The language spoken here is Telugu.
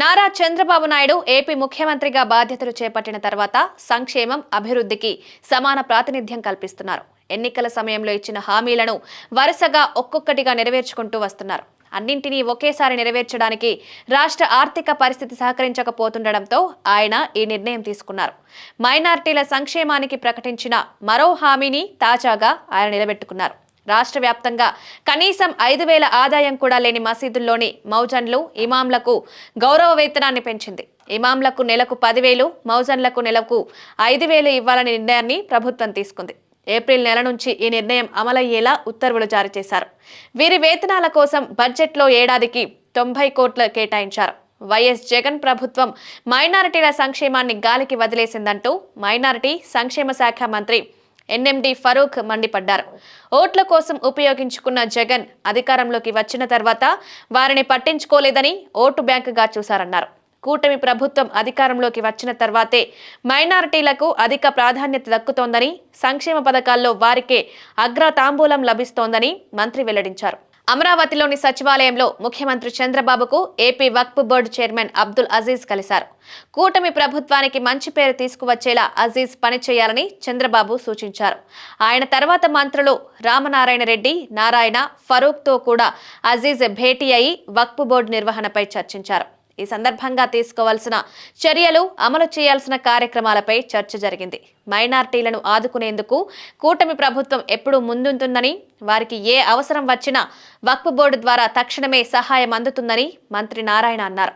నారా చంద్రబాబు నాయుడు ఏపీ ముఖ్యమంత్రిగా బాధ్యతలు చేపట్టిన తర్వాత సంక్షేమం అభివృద్ధికి సమాన ప్రాతినిధ్యం కల్పిస్తున్నారు. ఎన్నికల సమయంలో ఇచ్చిన హామీలను వరుసగా ఒక్కొక్కటిగా నెరవేర్చుకుంటూ వస్తున్నారు. అన్నింటినీ ఒకేసారి నెరవేర్చడానికి రాష్ట్ర ఆర్థిక పరిస్థితి సహకరించకపోతుండటంతో ఆయన ఈ నిర్ణయం తీసుకున్నారు. మైనార్టీల సంక్షేమానికి ప్రకటించిన మరో హామీని తాజాగా ఆయన నిలబెట్టుకున్నారు. రాష్ట్ర వ్యాప్తంగా. కనీసం ఐదు వేల ఆదాయం కూడా లేని మసీదుల్లోని మౌజన్లు ఇమాంలకు గౌరవ వేతనాన్ని పెంచింది. ఇమాంలకు నెలకు పదివేలు మౌజన్లకు నెలకు ఐదు వేలు ఇవ్వాలనే నిర్ణయాన్ని ప్రభుత్వం తీసుకుంది. ఏప్రిల్ నెల నుంచి ఈ నిర్ణయం అమలయ్యేలా ఉత్తర్వులు జారీ చేశారు. వీరి వేతనాల కోసం బడ్జెట్లో ఏడాదికి తొంభై కోట్ల కేటాయించారు. వైఎస్ జగన్ ప్రభుత్వం మైనారిటీల సంక్షేమాన్ని గాలికి వదిలేసిందంటూ మైనారిటీ సంక్షేమ శాఖ మంత్రి ఎన్ఎండి ఫరూక్ మండిపడ్డారు. ఓట్ల కోసం ఉపయోగించుకున్న జగన్ అధికారంలోకి వచ్చిన తర్వాత వారిని పట్టించుకోలేదని ఓటు బ్యాంకుగా చూశారన్నారు. కూటమి ప్రభుత్వం అధికారంలోకి వచ్చిన తర్వాతే మైనారిటీలకు అధిక ప్రాధాన్యత దక్కుతోందని సంక్షేమ పథకాల్లో వారికే అగ్ర తాంబూలం లభిస్తోందని మంత్రి వెల్లడించారు. అమరావతిలోని సచివాలయంలో ముఖ్యమంత్రి చంద్రబాబుకు AP Waqf board chairman Abdul Aziz కలిశారు. కూటమి ప్రభుత్వానికి మంచి పేరు తీసుకువచ్చేలా అజీజ్ పనిచేయాలని చంద్రబాబు సూచించారు. ఆయన తర్వాత మంత్రులు రామనారాయణ రెడ్డి నారాయణ ఫరూక్తో కూడా అజీజ్ భేటీ అయి వక్ఫ్ బోర్డు నిర్వహణపై చర్చించారు. ఈ సందర్భంగా తీసుకోవాల్సిన చర్యలు అమలు చేయాల్సిన కార్యక్రమాలపై చర్చ జరిగింది. మైనార్టీలను ఆదుకునేందుకు కూటమి ప్రభుత్వం ఎప్పుడూ ముందుంటుందని వారికి ఏ అవసరం వచ్చినా వక్ఫ్ బోర్డు ద్వారా తక్షణమే సహాయం అందుతుందని మంత్రి నారాయణ అన్నారు.